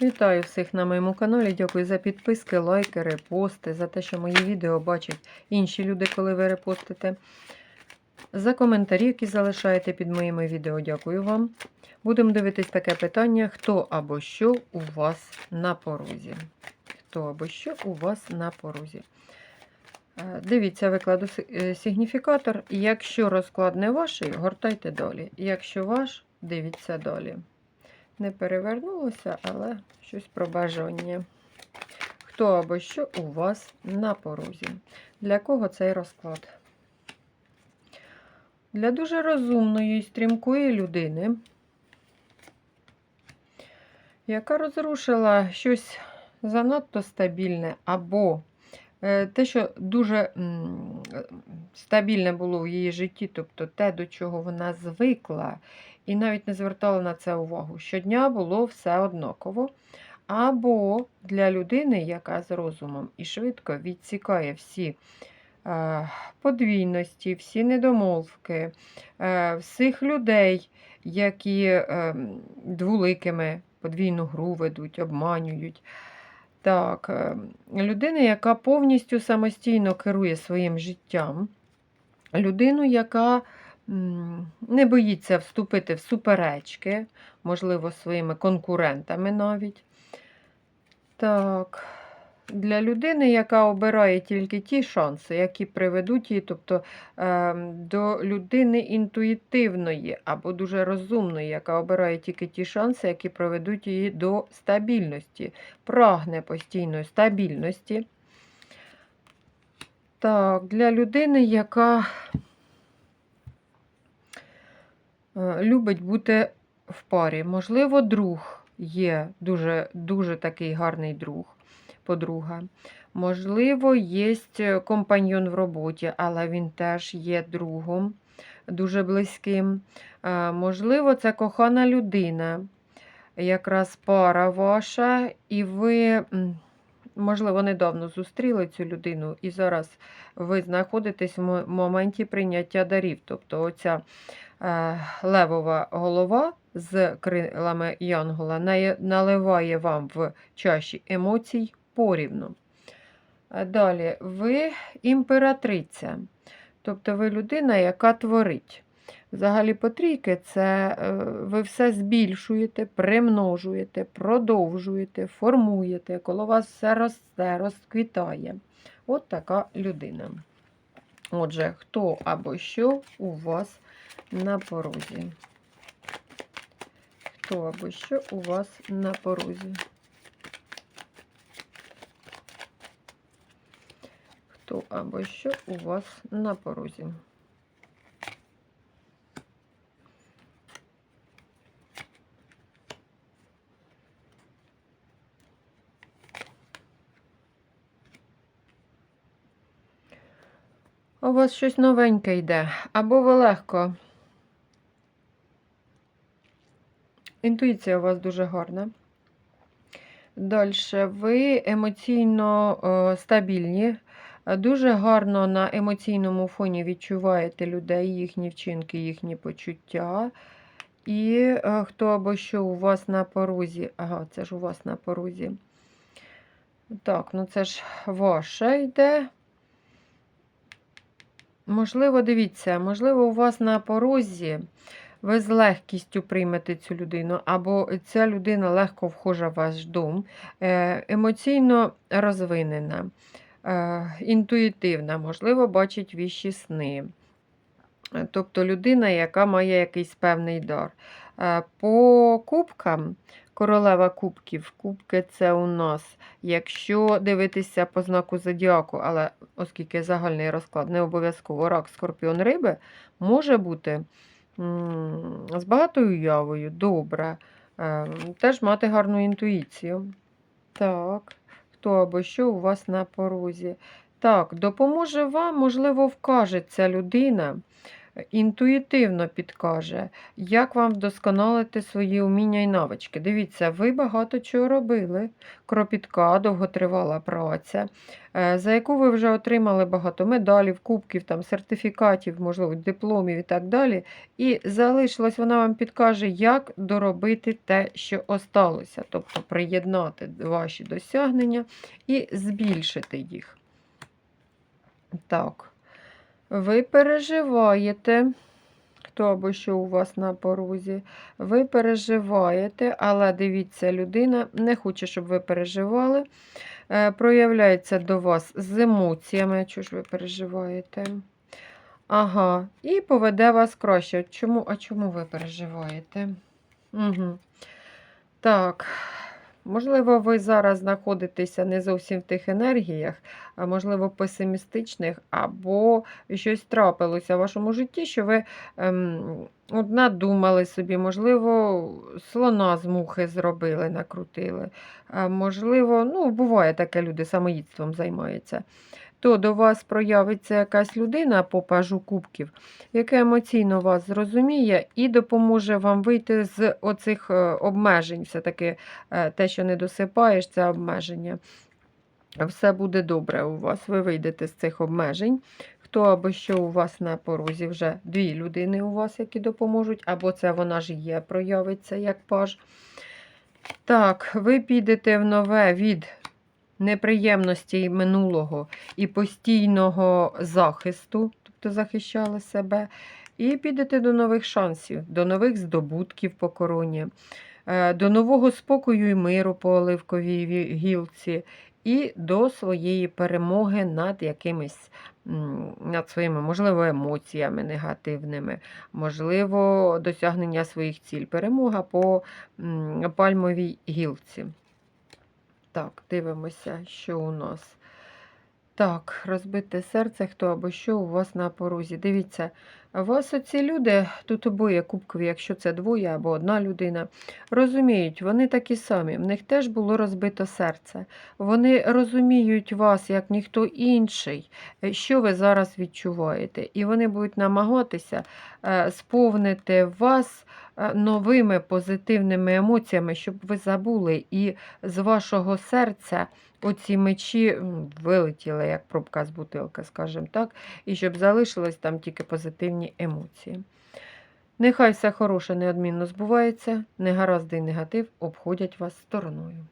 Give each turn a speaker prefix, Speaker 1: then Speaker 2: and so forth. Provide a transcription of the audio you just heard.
Speaker 1: Вітаю всіх на моєму каналі. Дякую за підписки, лайки, репости, за те, що мої відео бачать інші люди, коли ви репостите. За коментарі, які залишаєте під моїми відео, дякую вам. Будемо дивитись таке питання: хто або що у вас на порозі? Хто або що у вас на порозі? Е, Дивіться, викладу е, сигніфікатор. Якщо розклад не ваш, гортайте далі. Якщо ваш, дивіться далі. Не перевернулося, але щось про бажання. Хто або що у вас на порозі? Для кого цей розклад? Для дуже розумної і стрімкої людини, яка розрушила щось занадто стабільне, або те, що дуже е, стабільне було в її житті, тобто те, до чого вона звикла, і навіть не звертала на це увагу. Щодня було все однаково. Або для людини, яка з розумом і швидко відсікає всі е, подвійності, всі недомовки, е, всіх людей, які е, двуликими подвійну гру ведуть, обманюють. Так, е, людина, яка повністю самостійно керує своїм життям, людину, яка не боїться вступити в суперечки, можливо, своїми конкурентами навіть. Так, для людини, яка обирає тільки ті шанси, які приведуть її, тобто е, до людини інтуїтивної або дуже розумної, яка обирає тільки ті шанси, які приведуть її до стабільності, прагне постійної стабільності. Так, для людини, яка е, любить бути в парі. Можливо, друг є дуже, дуже такий гарний друг, подруга. Можливо, є компаньйон в роботі, але він теж є другом, дуже близьким. Е, Можливо, це кохана людина, якраз пара ваша, і ви, можливо, недавно зустріли цю людину, і зараз ви знаходитесь в моменті прийняття дарів. Тобто, оця е, левова голова з крилами Янгола наливає вам в чаші емоцій порівну. Е, Далі, ви імператриця, тобто ви людина, яка творить. Взагалі, по трійки це е, ви все збільшуєте, примножуєте, продовжуєте, формуєте, коло вас все росте, розквітає. От така людина. Отже, хто або що у вас на порозі? Хто або що у вас на порозі? Хто або що у вас на порозі? У вас щось новеньке йде, або ви легко. Інтуїція у вас дуже гарна. Далі, ви емоційно е, стабільні, дуже гарно на емоційному фоні відчуваєте людей, їхні вчинки, їхні почуття. І е, хто або що у вас на порозі. Ага, це ж у вас на порозі. Так, ну це ж ваше йде. Можливо, дивіться, можливо, у вас на порозі ви з легкістю приймете цю людину, або ця людина легко вхожа в ваш дом, е, емоційно розвинена, е, інтуїтивна, можливо, бачить віщі сни. Е, Тобто людина, яка має якийсь певний дар. Е, По кубкам, королева кубків, кубки це у нас, якщо дивитися по знаку зодіаку, але оскільки загальний розклад не обов'язково рак, скорпіон риби, може бути з багатою уявою, добре, е, теж мати гарну інтуїцію. Так, хто або що у вас на порозі. Так, допоможе вам, можливо, вкаже ця людина інтуїтивно підкаже, як вам вдосконалити свої уміння і навички. Дивіться, ви багато чого робили, кропітка, довготривала праця, е, за яку ви вже отримали багато медалів, кубків, там, сертифікатів, можливо, дипломів і так далі. І залишилось, вона вам підкаже, як доробити те, що осталося, тобто приєднати ваші досягнення і збільшити їх. Так, ви переживаєте, хто або що у вас на порозі, ви переживаєте, але дивіться, людина не хоче, щоб ви переживали. Е, проявляється до вас з емоціями. Чого ж ви переживаєте? Ага, і поведе вас краще. Чому, а чому ви переживаєте? Угу. Так, можливо, ви зараз знаходитеся не зовсім в тих енергіях, можливо, песимістичних, або щось трапилося в вашому житті, що ви ем, от надумали собі, можливо, слона з мухи зробили, накрутили. Можливо, ну, буває таке, люди самоїдством займаються. То до вас проявиться якась людина по пажу кубків, яка емоційно вас зрозуміє і допоможе вам вийти з оцих е, обмежень. Все-таки е, те, що не досипаєш, це обмеження. Все буде добре у вас. Ви вийдете з цих обмежень. Хто або що у вас на порозі, вже дві людини у вас, які допоможуть, або це вона ж є, проявиться як паж. Так, ви підете в нове від неприємностей минулого і постійного захисту, тобто захищали себе, і підете до нових шансів, до нових здобутків по короні, е, до нового спокою і миру по оливковій гілці, і до своєї перемоги над якимись над своїми, можливо, емоціями негативними, можливо, досягнення своїх ціль. Перемога по пальмовій гілці. Так, дивимося, що у нас. Так, розбите серце, хто або що у вас на порозі. Дивіться, вас оці люди, тут обоє кубкові, якщо це двоє або одна людина, розуміють, вони такі самі. В них теж було розбито серце. Вони розуміють вас, як ніхто інший, е, що ви зараз відчуваєте. І вони будуть намагатися е, сповнити вас е, новими позитивними емоціями, щоб ви забули і з вашого серця оці мечі вилетіли, як пробка з бутилки, скажімо так, і щоб залишились там тільки позитивні емоції. Нехай все хороше неодмінно збувається, негаразди і негатив обходять вас стороною.